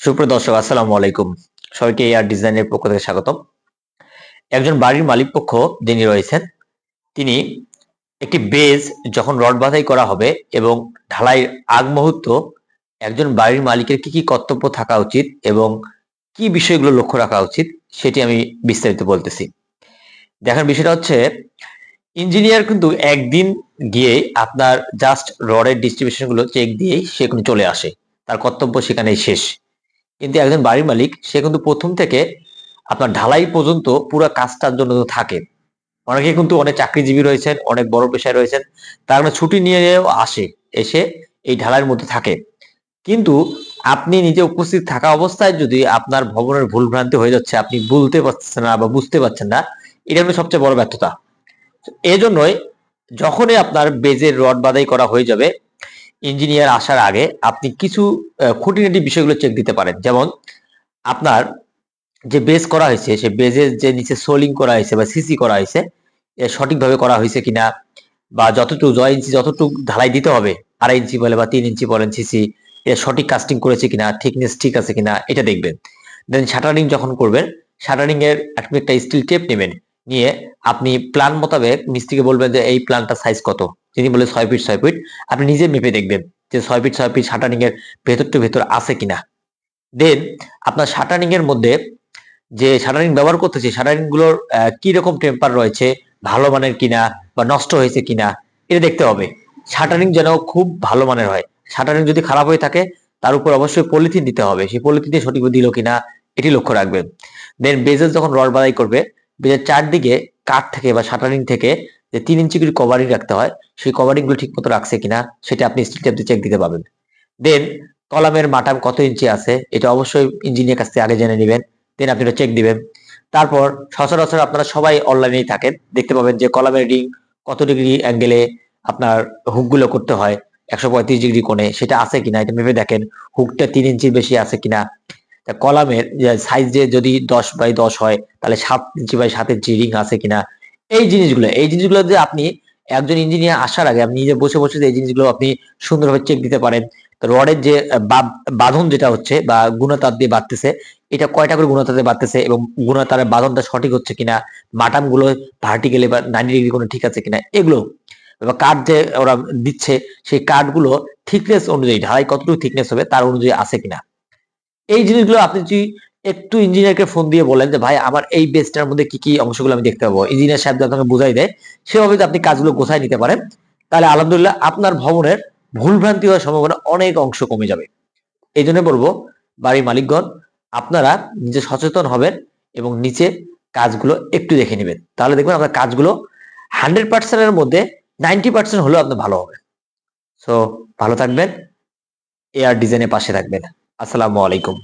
সুপ্রিয় দর্শক, আসসালামু আলাইকুম। সবাইকে এয়ার ডিজাইনের পক্ষ থেকে স্বাগতম। একজন বাড়ির মালিক পক্ষ যিনি রয়েছেন, তিনি একটি বেজ যখন রড বাঁধাই করা হবে এবং ঢালাইয়ের আগ মুহূর্ত একজন বাড়ির মালিকের কি কি কর্তব্য থাকা উচিত এবং কি বিষয়গুলো লক্ষ্য রাখা উচিত, সেটি আমি বিস্তারিত বলতেছি। দেখার বিষয়টা হচ্ছে, ইঞ্জিনিয়ার কিন্তু একদিন গিয়ে আপনার জাস্ট রডের ডিস্ট্রিবিউশনগুলো চেক দিয়েই সে চলে আসে। তার কর্তব্য সেখানেই শেষ। কিন্তু একজন বাড়ির মালিক, সে কিন্তু প্রথম থেকে আপনার ঢালাই পর্যন্ত পুরো কাজটার জন্য থাকে। অনেকে কিন্তু অনেক চাকরিজীবী রয়েছেন, অনেক বড় পেশায় রয়েছেন, তার কারণে ছুটি নিয়েও আসে, এসে এই ঢালাইয়ের মধ্যে থাকে। কিন্তু আপনি নিজে উপস্থিত থাকা অবস্থায় যদি আপনার ভবনের ভুল ভ্রান্তি হয়ে যাচ্ছে, আপনি বলতে পারছেন না বা বুঝতে পারছেন না, এটা হলো সবচেয়ে বড় ব্যর্থতা। এজন্যই যখনই আপনার বেজের রড বাদাই করা হয়ে যাবে ইঞ্জিনিয়ার আসার আগে আপনি কিছু খুঁটিনাটি বিষয়গুলো চেক দিতে পারেন। যেমন, আপনার যে বেজ করা হয়েছে, সে বেজের যে নিচে সোলিং করা হয়েছে বা সিসি করা হয়েছে, এ সঠিকভাবে করা হয়েছে কিনা বা যতটুকু, জয় ইঞ্চি যতটুকু ঢালাই দিতে হবে, আড়াই ইঞ্চি বলে বা তিন ইঞ্চি বলেন সিসি এটা সঠিক কাস্টিং করেছে কিনা থিকনেস ঠিক আছে কিনা, এটা দেখবেন। দেন শাটারিং যখন করবেন শাটারিং এর একটা স্টিল টেপ নেবেন। নিয়ে আপনি প্ল্যান মোতাবেক মিস্ত্রিকে বলবেন যে, এই প্ল্যানটা সাইজ কত? তিনি বলে, ছয় ফিট ছয় ফিট আপনি নিজে মেপে দেখবেন যে, ছয় ফিট ছয় ফিট শাটারিং এর ভেতর টু ভেতর আছে কিনা? দেন আপনার শাটারিং এর মধ্যে যে শাটারিং ব্যবহার করতেছে শাটারিংগুলোর কি রকম টেম্পার রয়েছে, ভালো মানের কিনা বা নষ্ট হয়েছে কিনা, এটা দেখতে হবে। শাটারিং যেন খুব ভালো মানের হয়। শাটারিং যদি খারাপ হয়ে থাকে, তার উপর অবশ্যই পলিথিন দিতে হবে। সেই পলিথিন দিয়ে সঠিকভাবে দিল কিনা, এটি লক্ষ্য রাখবেন। দেন বেজেস যখন রড বাদাই করবে বেজের চারদিকে কাঠ থেকে বা শাটারিং থেকে যে তিন ইঞ্চি করে কভারিং রাখতে হয়, সেই কভারিংগুলো ঠিক মতো রাখছে কিনা, সেটা আপনি স্টিল টেপ দিয়ে চেক দিতে পারবেন। দেন কলামের মাটাম কত ইঞ্চি আছে, এটা অবশ্যই ইঞ্জিনিয়ার কাছ থেকে আগে জেনে নেবেন দেন আপনি এটা চেক দিবেন। তারপর সচরাচর আপনারা সবাই অনলাইনেই থাকেন, দেখতে পাবেন যে কলামের রিং কত ডিগ্রি অ্যাঙ্গেলে আপনার হুকগুলো করতে হয়, একশো পঁয়ত্রিশ ডিগ্রি কোণে, সেটা আছে কিনা, এটা ভেবে দেখেন হুকটা তিন ইঞ্চির বেশি আছে কিনা। তা কলামের সাইজ যে যদি দশ বাই দশ হয়, তাহলে সাত ইঞ্চি বাই সাত ইঞ্চি রিং আছে কিনা? এই জিনিসগুলো এই জিনিসগুলো যে আপনি একজন ইঞ্জিনিয়ার আসার আগে, আপনি নিজে বসে বসে এই জিনিসগুলো আপনি সুন্দরভাবে চেক দিতে পারেন। রডের যে বাঁধন যেটা হচ্ছে বা গুণতার দিয়ে বাড়তেছে এটা কয়টা করে গুণতারে বাড়তেছে এবং গুণতারের বাঁধনটা সঠিক হচ্ছে কিনা মাটামগুলো ভার্টিক্যালি বা নাইনটি ডিগ্রি কোনো ঠিক আছে কিনা, এগুলো। বা কাঠ যে ওরা দিচ্ছে, সেই কাঠগুলো থিকনেস অনুযায়ী, ঢালাই কতটুকু থিকনেস হবে, তার অনুযায়ী আছে কিনা। এই জিনিসগুলো আপনি যদি একটু ইঞ্জিনিয়ারকে ফোন দিয়ে বলেন যে, ভাই, আমার এই বেসটার মধ্যে কি কি অংশগুলো আমি দেখতে পাবো? ইঞ্জিনিয়ার সাহেব আপনাকে বোঝাই দেয়, সেভাবে আপনি কাজগুলো গোছায় নিতে পারেন, তাহলে আলহামদুলিল্লাহ আপনার ভবনের ভুলভ্রান্তি হওয়ার সম্ভাবনা অনেক অংশ কমে যাবে। এই জন্য বলব, বাড়ির মালিকগণ, আপনারা নিজে সচেতন হবেন এবং নিচে কাজগুলো একটু দেখে নেবেন। তাহলে দেখবেন আপনার কাজগুলো হান্ড্রেড পার্সেন্টের মধ্যে নাইনটি পার্সেন্ট হলেও আপনার ভালো হবে সো ভালো থাকবেন এয়ার ডিজাইনের পাশে থাকবেন। আসসালামু আলাইকুম।